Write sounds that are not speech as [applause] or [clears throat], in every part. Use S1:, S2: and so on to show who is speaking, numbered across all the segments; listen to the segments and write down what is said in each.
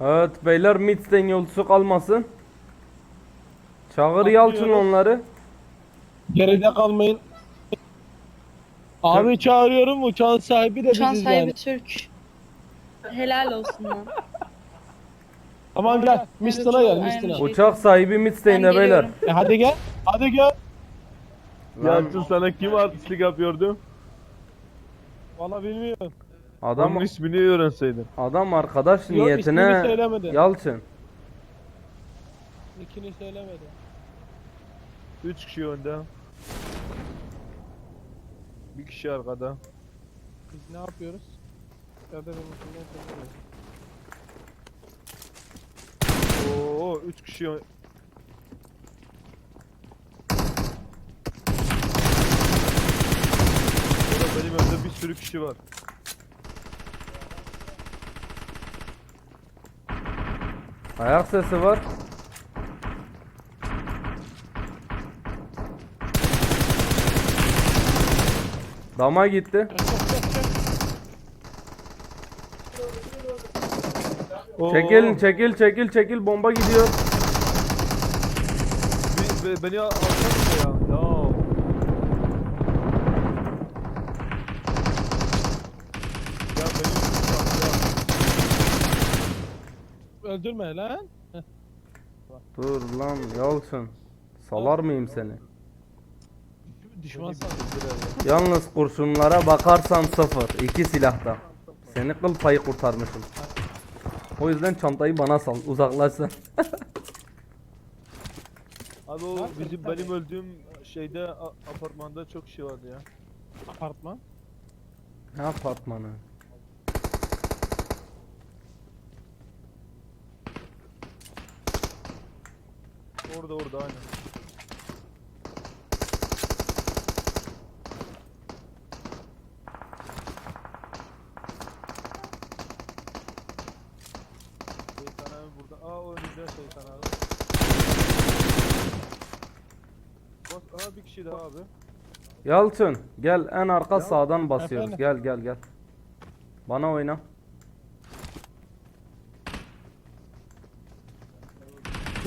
S1: Evet beyler Midstein yolcusu kalmasın. Çağır Yalçın onları.
S2: Geride kalmayın. Abi çağırıyorum uçağın sahibi de
S3: Uçağın
S2: biziz
S3: sahibi
S2: yani.
S3: Türk. Helal olsun lan.
S2: Tamam gel. Mistin'a gel
S3: Aynen.
S2: Mistin'a.
S1: Uçak sahibi Midstein'de
S3: Ben
S1: beyler.
S3: geliyorum.
S2: E hadi gel. Hadi gel.
S1: Lan
S4: Yalçın sana kim artistlik yapıyordu?
S2: Valla bilmiyorum.
S1: Adam
S4: Onun ismini öğrenseydin.
S1: adam arkadaş
S2: Yok, ismini
S1: niyetine
S2: söylemedi.
S1: Yalçın.
S2: İkini söylemedi.
S4: 3 kişi önde. Bir kişi arkada.
S2: Biz ne yapıyoruz? Ya da benim içimden söylemiyorum.
S4: Oo 3 kişi ön- Burada benim önümde bir sürü kişi var.
S1: Ayak sesi var. Dama gitti.
S4: Oo,
S1: Çekil çekil çekil çekil bomba gidiyor.
S4: bir- be- beni al- ya. Ya. Ya beni ya.
S2: Öldürme lan.
S1: Dur lan Yalçın. Salar mıyım seni?
S2: Düşman.
S1: Yalnız kurşunlara bakarsan sıfır. iki silahta. Seni kıl payı kurtarmışım. O yüzden çantayı bana sal. Uzaklaşsın. [laughs]
S4: Abi o bizim benim öldüğüm şeyde a- apartmanda çok kişi vardı ya.
S2: Apartman.
S1: Ne apartmanı?
S4: Orada orada aynen. Şeytan abi burada. Aa o önünde şeytan abi. Bas, aa bir kişi daha abi.
S1: Yalçın gel en arka sağdan basıyoruz. Gel gel gel. Bana oyna.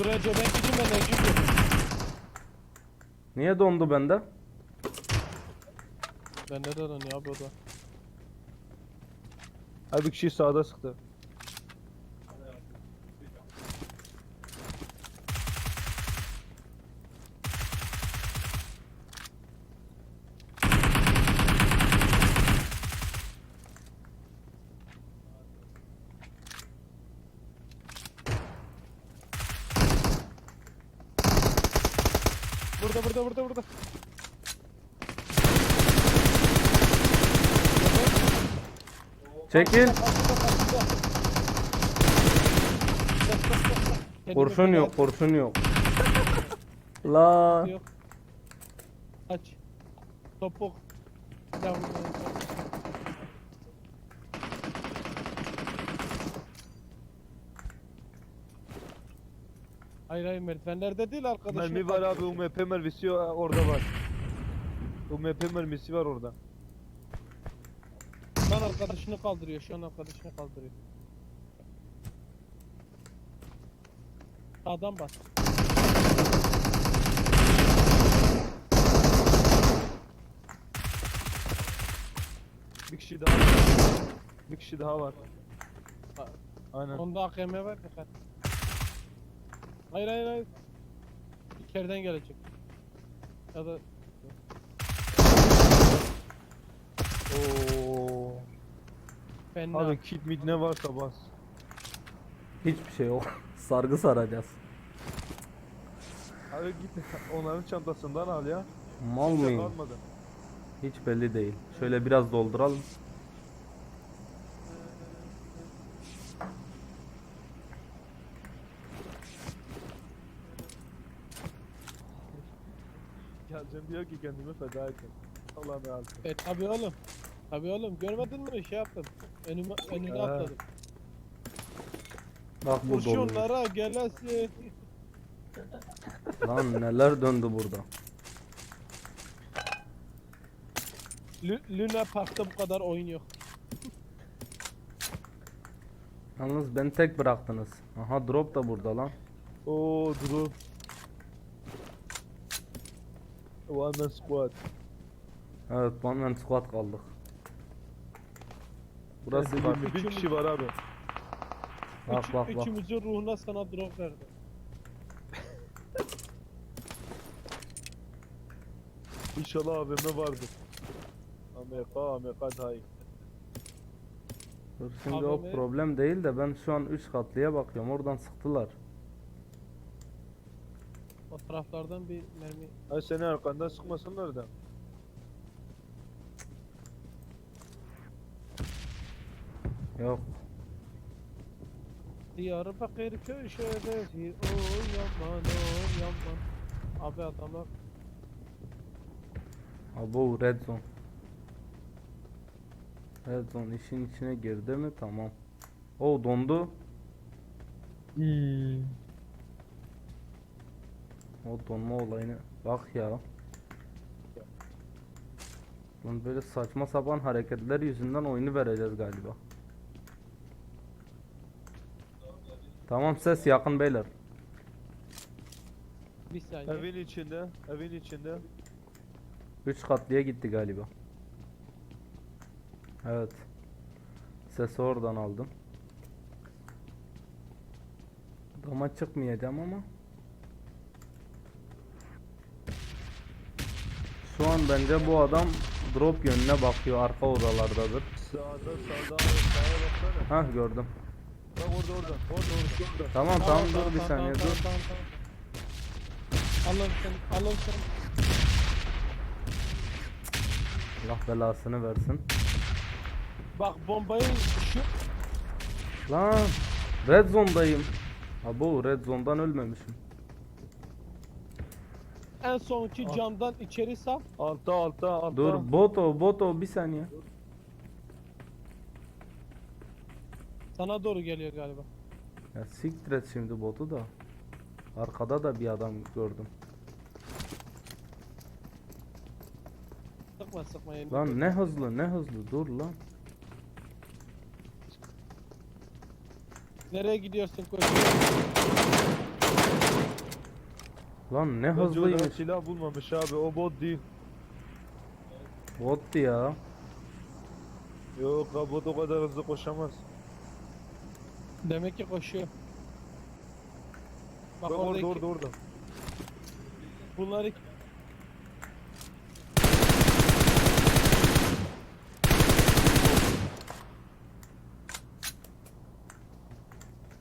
S2: Şuraya ben gideyim ben de gidiyorum.
S1: Niye dondu bende?
S2: Bende de dönüyor abi o da.
S4: Abi bir kişi sağda sıktı.
S2: Burada burada burada burada.
S1: Çekil.
S2: Kendimi
S1: Kurşun
S2: feda
S1: yok,
S2: ettim.
S1: kurşun yok. La.
S2: Yok. Aç. Topuk. Yavrum. Hayır hayır merdivenlerde değil arkadaşım.
S4: Mermi var abi UMP mermisi o- orada var. UMP mermisi var orada.
S2: Şu an arkadaşını kaldırıyor. Şu an arkadaşını kaldırıyor. Adam bas.
S4: Bir kişi daha var. Bir kişi daha var. Aynen.
S2: Onda AKM var dikkat. Hayır hayır hayır. İçeriden gelecek. Ya da
S4: Oo.
S2: fena.
S4: Abi kit mid ne varsa bas.
S1: Hiçbir şey yok. [laughs] Sargı saracağız.
S4: Abi git onların çantasından al ya.
S1: Mal
S4: Bizde
S1: mıyım?
S4: kalmadı.
S1: Hiç belli değil. Şöyle biraz dolduralım.
S4: Geleceğim diyor ki kendimi feda ettim. Allah razı olsun.
S2: E tabi oğlum. Tabi oğlum görmedin mi şey yaptım. Önüme, önüne
S4: He.
S2: atladım.
S1: Bak bu dolu.
S2: Kurşunlara gelesin.
S1: Lan neler döndü burada.
S2: Lü- Luna Park'ta bu kadar oyun yok.
S1: Yalnız beni tek bıraktınız. Aha drop da burada lan.
S4: Oo drone. One man squad.
S1: Evet one man squad kaldık. Burası
S4: Burası
S1: bak
S4: 21 kişi var abi.
S1: bak
S2: Üç-
S1: bak. bak.
S2: Üçümüzün ruhuna sana drop verdi.
S4: İnşallah AVM vardır. Amerika, Amerika daha iyi.
S1: Dur şimdi
S2: Abi
S1: o problem değil de ben şu an 3 katlıya bakıyorum. Oradan sıktılar.
S2: O taraflardan bir mermi.
S4: Ay seni arkandan sıkmasınlar da.
S1: Yok.
S2: Diyarbakır köşeleri o yaman o yaman. Abi adamlar
S1: Abo red zone. Red zone işin içine girdi mi? Tamam. O dondu. O donma olayını bak ya. Lan böyle saçma sapan hareketler yüzünden oyunu vereceğiz galiba. Tamam ses yakın beyler.
S2: bir saniye.
S4: Evin içinde, evin içinde.
S1: 3 katlıya gitti galiba. Evet. Sesi oradan aldım. Dama çıkmayacağım ama. Şu an bence bu adam drop yönüne bakıyor. Arka odalardadır.
S4: Sağda, sağda, sağa baksana.
S1: Hah gördüm.
S4: Bak orada, orada, orada, orada. orada.
S1: Tamam tamam dur bir
S2: tamam,
S1: saniye
S2: tamam,
S1: dur.
S2: tamam, tamam. Allah'ım sen, Allah'ım sen.
S1: Allah belasını versin.
S2: Bak bombayı şu
S1: Lan red zone'dayım. Abo red zone'dan ölmemişim.
S2: En sonki camdan içeri sal.
S4: Altta, altta, altta.
S1: Dur boto boto bir saniye.
S2: Sana doğru geliyor galiba.
S1: Ya siktir et şimdi botu da. Arkada da bir adam gördüm.
S2: Sıkma sıkma yeni.
S1: Lan ne hızlı ne hızlı dur lan.
S2: Nereye gidiyorsun koç?
S1: Lan ne
S4: da
S1: hızlıymış.
S4: silah bulmamış abi, o bot değil.
S1: Bottu ya.
S4: Yok abi bot o kadar hızlı koşamaz.
S2: Demek ki koşuyor. Bak
S4: Bak
S2: oradaki
S4: orada, orada, orada.
S2: bunları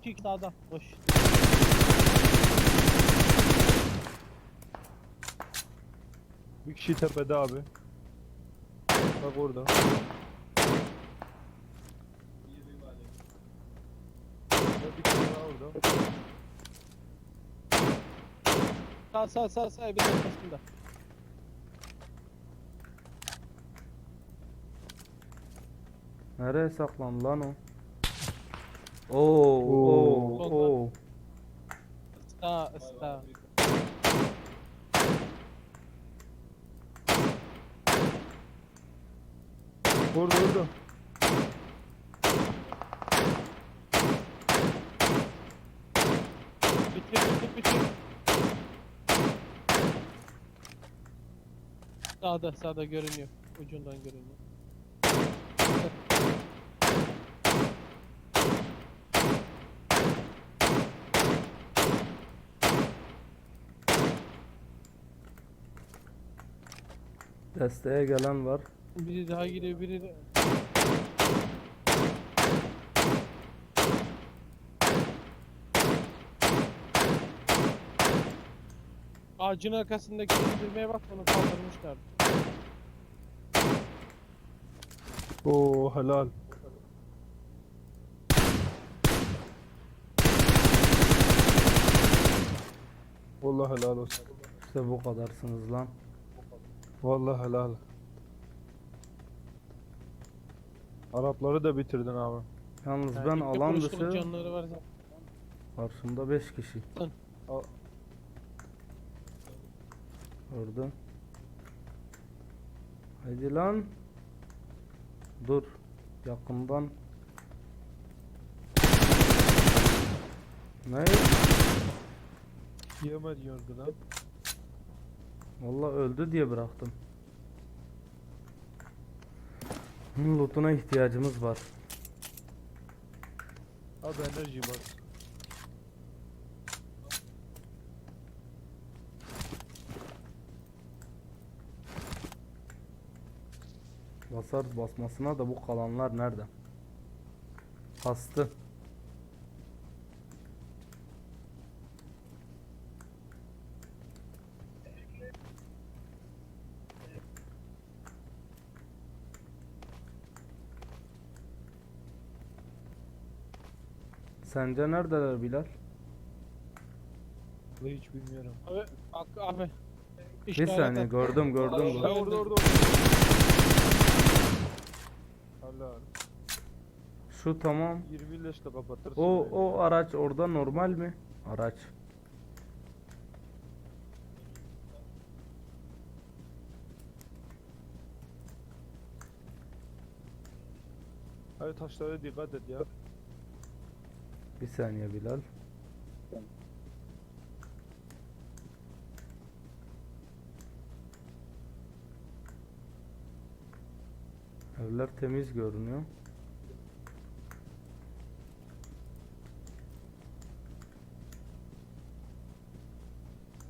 S2: Çık sağda koş.
S4: Bir kişi tepede abi. Bak orada. Bir kişi daha orada.
S2: Sağ sağ sağ sağ bir arkasında.
S1: Nereye saklandı lan o? Oo, oo,
S2: Solda.
S1: oo.
S2: Sağ sağ.
S4: Orada, orada.
S2: Bitir bitir bitir. Sağda sağda görünüyor. Ucundan görünüyor.
S1: Desteğe gelen var.
S2: Biri daha gidiyor biri de... Ağacın arkasındaki indirmeye bak onu kaldırmışlar.
S4: Oo helal. Vallahi helal olsun.
S1: İşte bu kadarsınız lan.
S4: Vallahi helal. Arapları da bitirdin abi.
S1: Yalnız
S2: Yani
S1: ben alan dışı
S2: canları var.
S1: karşımda 5 kişi.
S4: Al-
S1: Gördüm. Haydi lan. Dur. Yakından. Ne?
S4: Yemedi yordu lan.
S1: Vallahi öldü diye bıraktım. Bunun lootuna ihtiyacımız var.
S4: Abi enerji bas.
S1: Basar basmasına da bu kalanlar nerede? Kastı. Sence neredeler Bilal?
S4: Vallahi hiç bilmiyorum.
S2: Abi, bak abi.
S1: Bir
S2: İşaret
S1: saniye
S2: et.
S1: gördüm gördüm.
S4: Ha
S1: gördüm.
S4: orada orada orada. Allah.
S1: Şu tamam.
S4: 20 leşle kapatırsın.
S1: O
S4: beni.
S1: o araç orada normal mi? Araç.
S4: Hayır taşlara dikkat et ya.
S1: Bir saniye Bilal. Evler temiz görünüyor.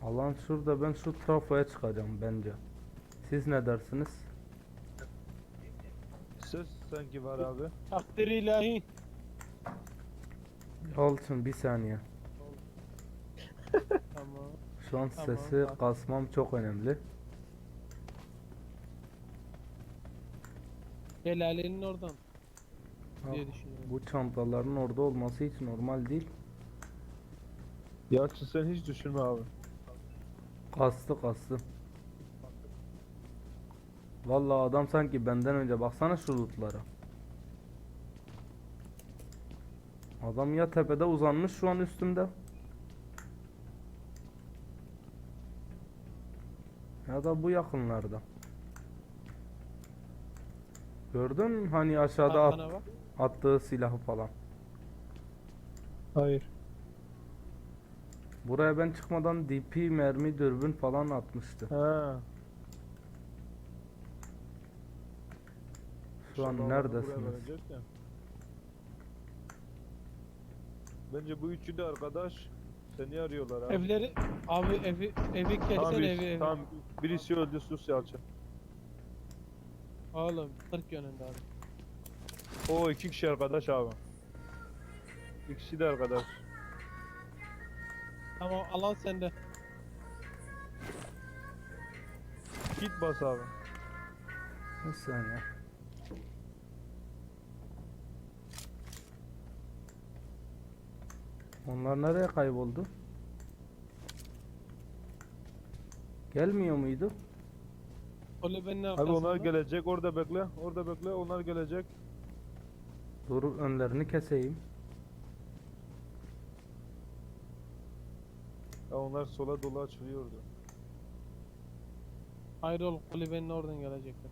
S1: Alan şurada ben şu trafoya çıkacağım bence. Siz ne dersiniz?
S4: Ses sanki var abi.
S2: Takdir ilahi.
S1: Yalçın bir saniye. [laughs]
S2: Tamam.
S1: Şu an
S2: Tamam,
S1: sesi
S2: bak.
S1: kasmam çok önemli.
S2: Helalenin oradan diye düşünüyorum.
S1: Bu çantaların orada olması hiç normal değil.
S4: Yalçın sen hiç düşünme abi.
S1: Kastı kastı. Vallahi adam sanki benden önce baksana şu lootlara. Adam ya tepede uzanmış şu an üstümde. Ya da bu yakınlarda. Gördün mü hani aşağıda at-
S2: Arkana bak.
S1: attığı silahı falan.
S4: Hayır.
S1: Buraya ben çıkmadan DP, mermi, dürbün falan atmıştı.
S4: Ha.
S1: Şu an
S4: buraya
S1: neredesiniz?
S4: verecek ya. Bence bu üçü de arkadaş seni arıyorlar abi.
S2: Evleri abi evi evi
S4: Tamam,
S2: kessen evi
S4: birisi,
S2: evi.
S4: tamam, birisi öldü sus Yalçın.
S2: Oğlum 40 yönünde abi.
S4: O iki kişi arkadaş abi. İkisi de arkadaş.
S2: Tamam alan sende.
S4: Git bas abi.
S1: Bir saniye. Onlar nereye kayboldu? Gelmiyor muydu?
S2: Kulübenin
S4: Abi
S2: arkasında.
S4: onlar gelecek orada bekle. Orada bekle onlar gelecek.
S1: Dur önlerini keseyim.
S4: Ya onlar sola dolu açılıyordu.
S2: Hayır oğlum kulübenin oradan gelecekler.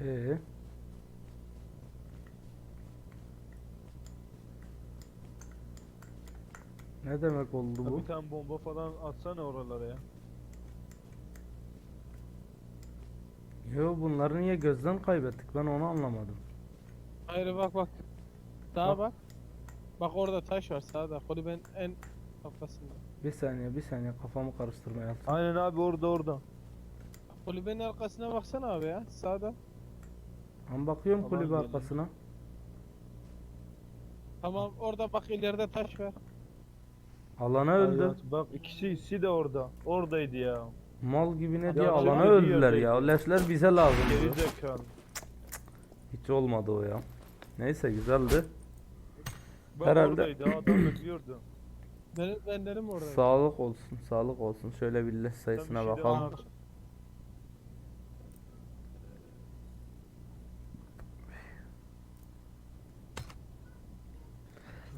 S1: Ee. Ne demek oldu bu?
S4: bir tane bomba falan atsana oralara ya.
S1: Yo bunları niye gözden kaybettik ben onu anlamadım.
S2: Hayır bak bak. Daha
S1: Bak.
S2: bak. Bak orada taş var sağda. Kulübenin en kafasında.
S1: Bir saniye bir saniye kafamı karıştırmaya.
S4: Aynen abi orada orada.
S2: Kulübenin arkasına baksana abi ya. Sağda.
S1: Ben bakıyorum
S4: Aman
S1: kulübe arkasına.
S2: Tamam orada bak ileride taş var.
S1: Alana öldü.
S4: Hayat, Bak ikisi ikisi de orada. Oradaydı ya.
S1: Mal gibi ne
S4: Ya
S1: diye
S4: acaba
S1: alana öldüler ya. Leşler bize lazım.
S4: Geri zekalı.
S1: Hiç olmadı o ya. Neyse güzeldi.
S4: Bak
S1: Herhalde.
S4: oradaydı adam bekliyordu. [clears throat]
S2: Benim ben dedim orada.
S1: Sağlık olsun, sağlık olsun. Şöyle bir sayısına
S4: Sen bir şey de
S1: bakalım.
S4: anlat.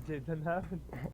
S4: Ne yapıyorsun? [laughs]